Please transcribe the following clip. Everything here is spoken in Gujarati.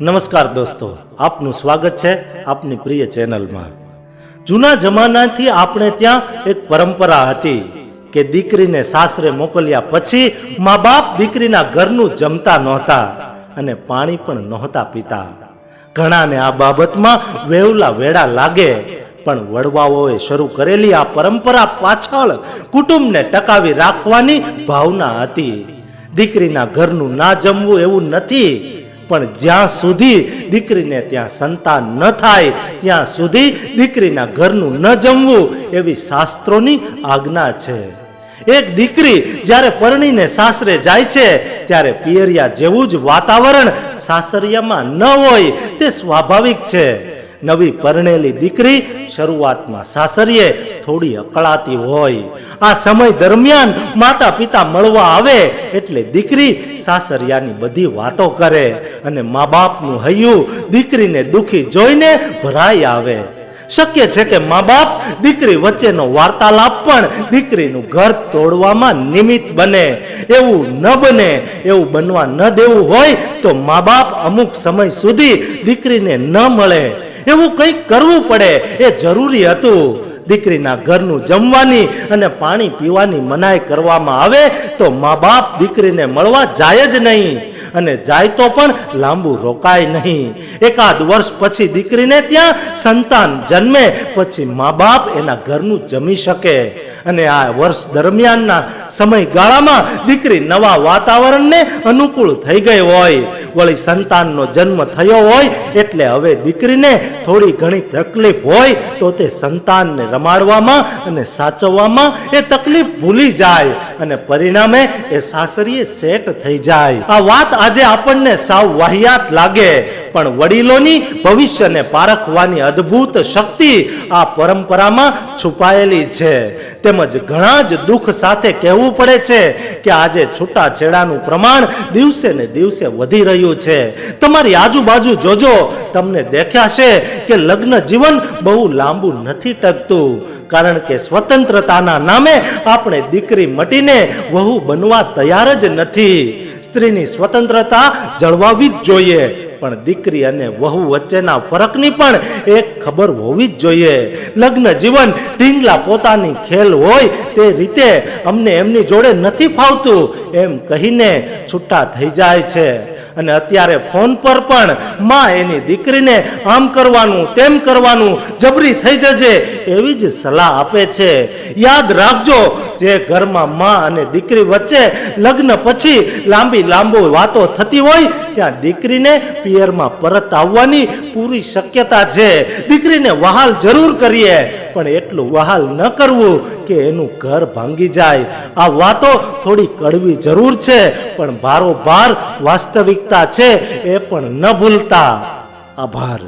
નમસ્કાર દોસ્તો, આપનું સ્વાગત છે આપની પ્રિય ચેનલમાં. જૂના જમાનાથી આપણે ત્યાં એક પરંપરા હતી કે દીકરીને સાસરે મોકલ્યા પછી મા બાપ દીકરીના ઘરનું જમતા નહોતા અને પાણી પણ નહોતા પીતા. ઘણાને આ બાબતમાં વેવલા વેડા લાગે, પણ વડવાઓએ શરૂ કરેલી આ પરંપરા પાછળ કુટુંબને ટકાવી રાખવાની ભાવના હતી. દીકરીના ઘરનું ના જમવું એવું નથી પણ જ્યાં સુધી દીકરીને ત્યાં સંતાન ન થાય, ત્યાં સુધી દીકરીના ઘરનું ન જમવું એવી શાસ્ત્રોની આજ્ઞા છે. એક દીકરી જ્યારે પરણીને સાસરે જાય છે, ત્યારે પિયરિયા જેવું જ વાતાવરણ સાસરિયામાં ન હોય તે સ્વાભાવિક છે. નવી પરણેલી દીકરી શરૂઆતમાં સાસરીએ થોડી અકળાતી હોય. આ સમય દરમિયાન માતા પિતા મળવા આવે એટલે દીકરી સાસરિયાની બધી વાતો કરે અને મા બાપનું હૈયું દીકરીને દુખી જોઈને ભરાઈ આવે. શક્ય છે કે મા બાપ દીકરી વચ્ચેનો વાર્તાલાપ પણ દીકરીનું ઘર તોડવામાં નિમિત્ત બને. એવું ન બને, એવું બનવા ન દેવું હોય તો મા બાપ અમુક સમય સુધી દીકરીને ન મળે. એવું કંઈક કરવું પડે. એ જરૂરી હતું. દીકરીના ઘરનું જમવાની અને પાણી પીવાની મનાઈ કરવામાં આવે તો મા બાપ દીકરીને મળવા જાય જ નહીં. અને જાય તો પણ લાંબુ રોકાય નહીં. એકાદ વર્ષ પછી દીકરીને ત્યાં સંતાન જન્મે, પછી મા બાપ એના ઘરનું જમી શકે. અને આ વર્ષ દરમિયાનના સમયગાળામાં દીકરી નવા વાતાવરણને અનુકૂળ થઈ ગઈ હોય. વળી સંતાનનો જન્મ થયો હોય એટલે હવે દીકરીને થોડી ઘણી તકલીફ હોય તો તે સંતાનને રમાડવામાં અને સાચવવામાં એ તકલીફ ભૂલી જાય. અને પરિણામે એ સાસરીએ સેટ થઈ જાય. આ વાત આજે આપણને સાવ વાહિયાત લાગે, પણ વડીલોની ભવિષ્યને પારખવાની અદ્ભુત શક્તિ આ પરંપરામાં છુપાયેલી છે. તેમજ ઘણા જ દુઃખ સાથે કહેવું પડે છે કે આજે છૂટાછેડાનું પ્રમાણ દિવસે ને દિવસે વધી રહ્યું છે. તમારી આજુબાજુ જોજો, તમને દેખાશે કે લગ્ન જીવન બહુ લાંબુ નથી ટકતું. કારણ કે સ્વતંત્રતાના નામે આપણે દીકરી મટીને વહુ બનવા તૈયાર જ નથી. સ્ત્રીની સ્વતંત્રતા જળવાવી જ જોઈએ, પણ દીકરી અને વહુ વચ્ચેના ફરકની પણ એક ખબર હોવી જ જોઈએ. લગ્ન જીવન ઢીંગલા પોતાની ખેલ હોય તે રીતે અમને એમની જોડે નથી ફાવતું, એમ કહીને છૂટા થઈ જાય છે. અને અત્યારે ફોન પર પણ માં એની દીકરીને આમ કરવાનું, તેમ કરવાનું જબરી થઈ જજે એવી જ સલાહ આપે છે. યાદ રાખજો, જે ઘરમાં માં અને દીકરી વચ્ચે લગ્ન પછી લાંબી લાંબો વાતો થતી હોય, ત્યાં દીકરીને પિયરમાં પરત આવવાની પૂરી શક્યતા છે. દીકરીને વહાલ જરૂર કરીએ. પણ એટલું વહાલ ન કરવું કે એનું ઘર ભાંગી જાય. આ વાતો થોડી કડવી જરૂર છે, પણ ભારો ભાર વાસ્તવિકતા છે, એ પણ ન ભૂલતા. આભાર.